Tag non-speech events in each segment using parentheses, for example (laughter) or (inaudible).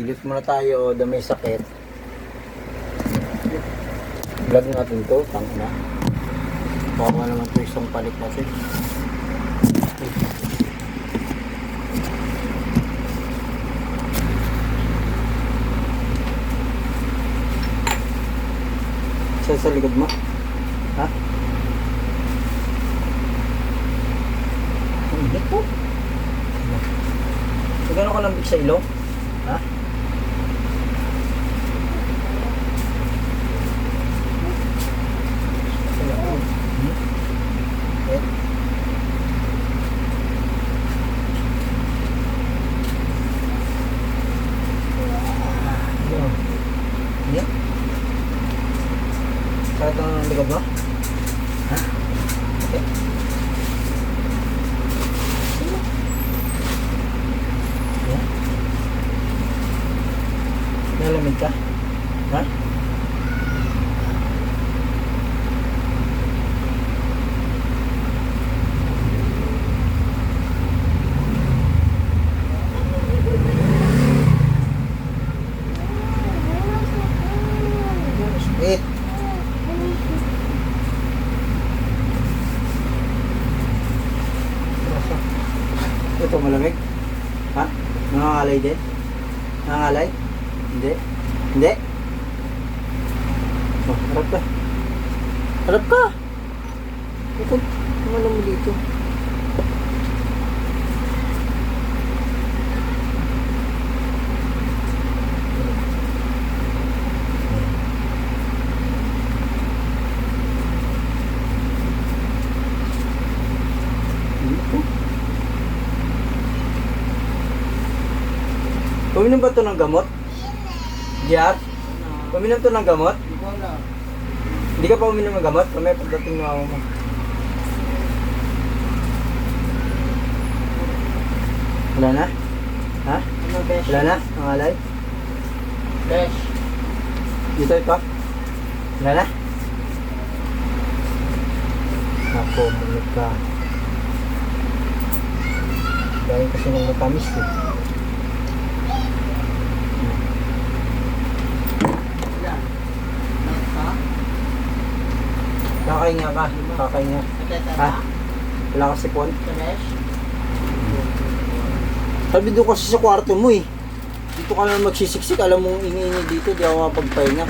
Hilot muna tayo o may sakit. Vlog natin to, tang na. Baka naman to isang palit natin. Sa sa likod mo? Ha? Ang. So, gano'n ka lambik sa ilong? Ha? Likod mo? Ha? Okay. Yan? Nalamig ka? Ha? Sakit. Ito malamig? Ha? Nangangalay din? Nangangalay? Hindi? Hindi? Oh, harap ka. Harap ka! Ito, ang alam mo dito. Dito. Uminom ba ito ng gamot? Diyan? Uminom to ng gamot? Hindi ka pa uminom ng gamot? Kami pagdating ng ako mo. Wala na? Ha? Ano? Wala na? Ang alay? Besh. Dito ito? Wala na? Ako, mulit ka. Dahil kasi nang matamis eh. Kakainga ka. Kakainga. Nakita Ha? Wala ka sipon? Sabi doon kasi sa kwarto mo eh. Dito ka na magsisiksik. Alam mo, ingi-ingi dito. Di ako mapagpahinga.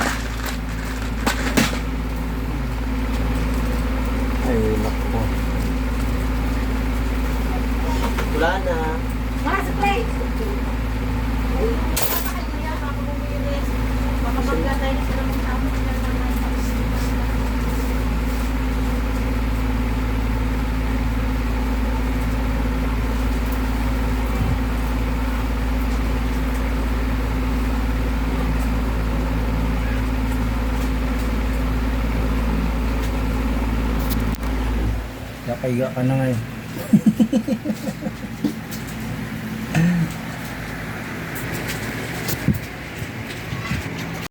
Ay, naku. Wala na. Para sa plate. Nakaiga ka na ngayon. (laughs)